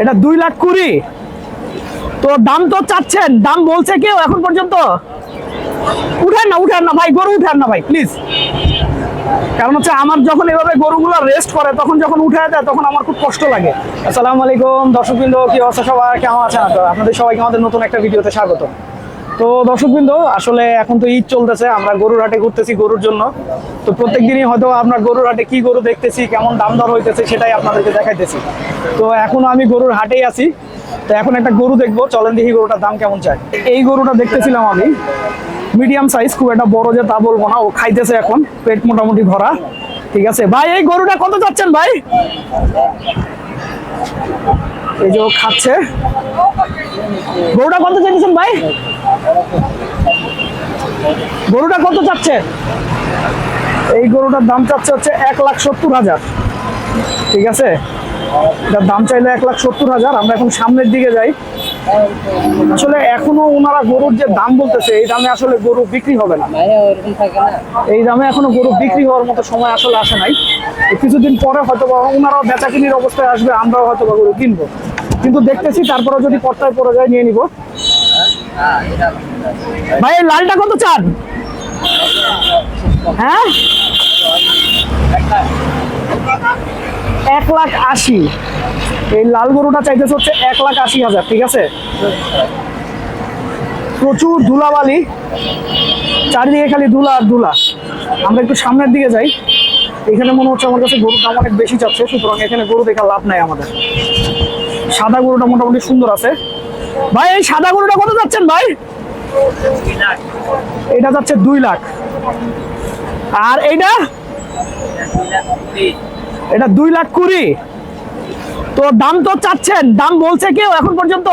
এটা দুই লাখ কুড়ি। তো দাম তো চাচ্ছেন, দাম বলছে কেউ এখন পর্যন্ত? উঠেন না উঠেন না ভাই, গরু উঠেন না ভাই প্লিজ কারণ হচ্ছে আমার যখন এভাবে গরুগুলো রেস্ট করে, তখন যখন উঠে দেয়, তখন আমার খুব কষ্ট লাগে। আসসালামু আলাইকুম, দর্শকবৃন্দ, কি অবস্থা সবাই কেমন আছেন? আপনাদের সবাইকে আমাদের নতুন একটা ভিডিওতে স্বাগত তো দর্শকবৃন্দ, আসলে এখন তো ঈদ চলতেছে, আমরা গরুর হাটে ঘুরতেছি গরুর জন্য। তো প্রত্যেক দিনই হয়তো আপনার গরুর হাটে কি গরু দেখতেছি, কেমন দাম দর হইতেছে সেটাই আপনাদেরকে দেখাইতেছি। তো এখনও আমি গরুর হাটেই আছি। তো এখন একটা গরু দেখব, চলেন দেখি গরুটার দাম কেমন চায় এই গরুটা দেখতেছিলাম আমি মিডিয়াম সাইজ খুব একটা বড় যে তা বলব না, ও খাইতেছে এখন, পেট মোটামুটি ভরা। ঠিক আছে, ভাই, এই গরুটা কত যাচ্ছেন ভাই? এই যে ও খাচ্ছে। গরুটা কত চাইছেন ভাই? গরুটা কত চাচ্ছে? এই গরুটার দাম চাচ্ছে হচ্ছে এক লাখ সত্তর হাজার। ঠিক আছে? এটার দাম চাইলে এক লাখ সত্তর হাজার। আমরা এখন সামনের দিকে যাই। আসলে এখনও ওনারা গরুর যে দাম বলতেছে এই দামে আসলে গরু বিক্রি হবে না। এই দামে এখনও গরু বিক্রি হওয়ার মতো সময় আসলে আসে নাই। কিছুদিন পরে হয়তো বা ওনারাও বেচা কিনির অবস্থায় আসবে আমরাও হয়তো বা গরু কিনবো। কিন্তু দেখতেছি তারপরে যদি পর্তায় পড়ে যায় নিয়ে নিব। ভাই লালটা কত চান? হ্যাঁ? এক লাখ আশি। এই লাল গরুটা চাইতেছে হচ্ছে এক লাখ আশি হাজার, ঠিক আছে? প্রচুর ধুলাবালি, চারিদিকে খালি ধুলা আর ধুলা। আমরা একটু সামনের দিকে যাই। এখানে মনে হচ্ছে আমার কাছে গরুর দাম অনেক বেশি চাচ্ছে সুতরাং এখানে গরু দেখা লাভ নাই আমাদের। সাদা গরুটা মোটামুটি সুন্দর আছে। ভাই, এই সাদা গরুটা কত যাচ্ছেন ভাই? এটা যাচ্ছে দুই লাখ। আর এইটা? এটা দুই লাখ কুড়ি। তো দাম তো চাচ্ছেন, দাম বলছে কেউ এখন পর্যন্ত?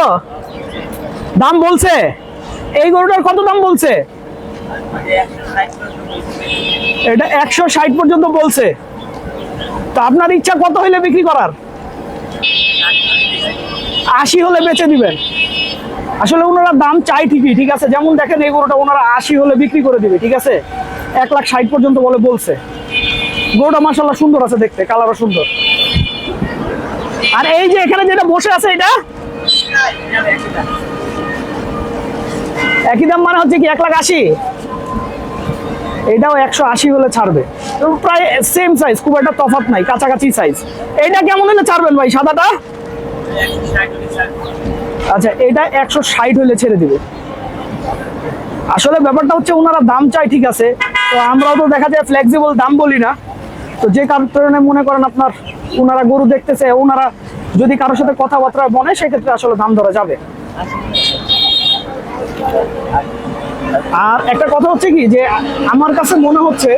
দাম বলছে। এই গরুটার কত দাম বলছে? এটা একশো ষাট পর্যন্ত বলছে। তো আপনার ইচ্ছা কত হইলে বিক্রি করার? আশি হলে বেচে দিবেন। আসলে ওনারা দাম চাই ঠিকই, ঠিক আছে? যেমন দেখেন এই গরুটা ওনারা আশি হলে বিক্রি করে দিবে, ঠিক আছে? এক লাখ ষাট পর্যন্ত বলে বলছে। গরুটা মাসাল্লাহ সুন্দর আছে দেখতে, কালারও সুন্দর। আর এই যে এখানে যেটা বসে আছে এটা? একই দাম মানে হচ্ছে কি এক লাখ আশি। এটাও একশো আশি হলে ছাড়বে। প্রায় সেম সাইজ খুব একটা তফাৎ নাই, কাছাকাছি সাইজ এইটা কেমন হলে ছাড়বেন ভাই, সাদাটা? আচ্ছা এটা একশো ষাট হলে ছেড়ে দিবে। আসলে ব্যাপারটা হচ্ছে ওনারা দাম চাই, ঠিক আছে। তো আমরাও তো দেখা যায় ফ্লেক্সিবল দাম বলি না। তো যে কারণে মনে করেন আপনার ওনারা গরু দেখতেছে ওনারা যদি কারোর সাথে কথাবার্তা বনে সেক্ষেত্রে আসলে দাম ধরা যাবে। আর একটা কথা হচ্ছে কি, যে আমার কাছে মনে হচ্ছে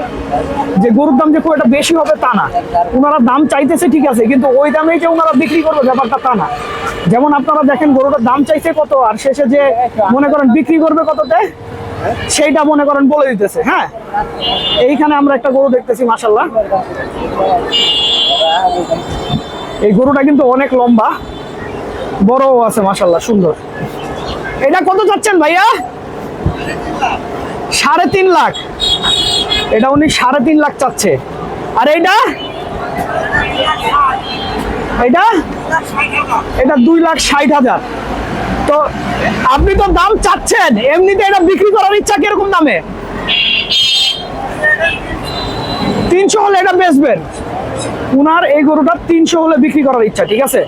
যে গরুর দাম যে খুব একটা বেশি হবে তা না। ওনারা দাম চাইতেছে ঠিক আছে, কিন্তু ওই দামেই যে ওনারা বিক্রি করবে ব্যাপারটা তা না। যেমন আপনারা দেখেন গরুটার দাম চাইছে কত, আর শেষে যে মনে করেন বিক্রি করবে কততে, সেইটা মনে করেন বলে দিতেছে হ্যাঁ? এইখানে আমরা একটা গরু দেখতেছি মাসাল্লাহ এই গরুটা কিন্তু অনেক লম্বা, বড়ও আছে মাসাল্লাহ সুন্দর। এটা কত চাচ্ছেন ভাইয়া? সাড়ে তিন লাখ। এটা উনি সাড়ে তিন লাখ চাচ্ছে। আর এইটা? এটা এটা দুই লাখ ষাট হাজার। তো আপনি তো দাম চাচ্ছেন, এমনিতে এটা বিক্রি করার ইচ্ছা কীরকম দামে? তিনশো হলে এটা বেচবেন। উনার এই গরুটা তিনশো হলে বিক্রি করার ইচ্ছা, ঠিক আছে?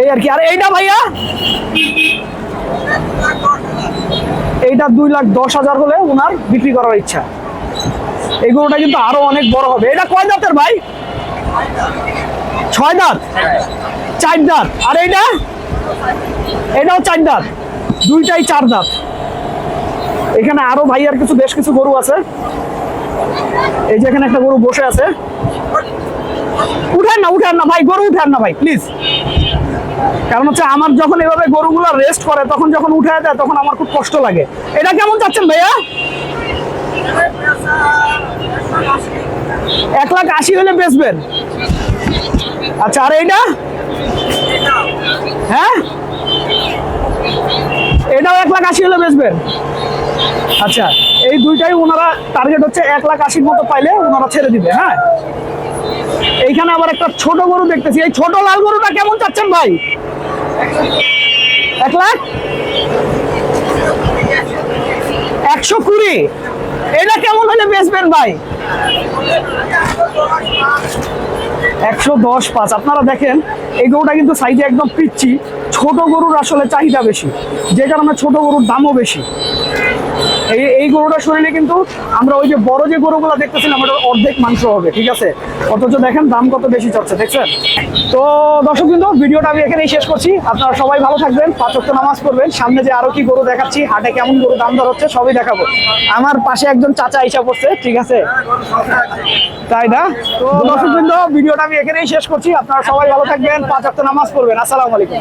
এই আর কি, আর এইটা ভাইয়া? এইটা দুই লাখ দশ হাজার হলে উনার বিক্রি করার ইচ্ছা। এই গরুটা কিন্তু আরও অনেক বড় হবে। এটা কয় দাঁতের ভাই? ছয় দাঁত? চার দাঁত। আর এইটা? এটাও চার দাঁত। দুইটাই চার দাঁত। এখানে আরও ভাইয়ার কিছু, বেশ কিছু গরু আছে। এই যে এখানে একটা গরু বসে আছে। উঠেন না উঠেন না ভাই, গরু উঠেন না ভাই প্লিজ কারণ হচ্ছে আমার যখন এভাবে গরুগুলো রেস্ট করে, তখন যখন উঠে দেয়, তখন আমার খুব কষ্ট লাগে। এটা কেমন চাচ্ছেন ভাইয়া? এক লাখ আশি হলে বেচবেন। আচ্ছা আর এইটা? হ্যাঁ? এটাও এক লাখ আশি হলে বেচবেন। আচ্ছা এই দুইটাই ওনারা টার্গেট হচ্ছে এক লাখ আশির মতো পাইলে ওনারা ছেড়ে দিবে হ্যাঁ? এইখানে আবার একটা ছোট গরু দেখতেছি। এই ছোট লাল গরুটা কেমন চাচ্ছেন ভাই? এক লাখ? একশো কুড়ি? এটা কেমন হলে বেচবেন ভাই? একশো দশ পাঁচ। আপনারা দেখেন, এই গরুটা কিন্তু সাইজে একদম পিচ্ছি। ছোট গরুর আসলে চাহিদা বেশি। যে কারণে ছোট গরুর দামও বেশি। এই গরুটা শরীরে কিন্তু আমরা ওই যে বড় যে গরুগুলো দেখতেছিলাম, ওটার অর্ধেক মাংস হবে, ঠিক আছে? অথচ দেখেন দাম কত বেশি চলছে দেখছেন? তো দর্শক কিন্তু ভিডিওটা আমি এখানেই শেষ করছি। আপনারা সবাই ভালো থাকবেন পাঁচ ওয়াক্ত নামাজ পড়বেন। সামনে যে আরও কি গরু দেখাচ্ছি, হাটে কেমন গরু দাম দর হচ্ছে, সবই দেখাবো। আমার পাশে একজন চাচা হিসাব করছে ঠিক আছে? তাই না? তো দর্শক ভিডিওটা আমি এখানেই শেষ করছি। আপনারা সবাই ভালো থাকবেন পাঁচ ওয়াক্ত নামাজ পড়বেন। আসসালামু আলাইকুম।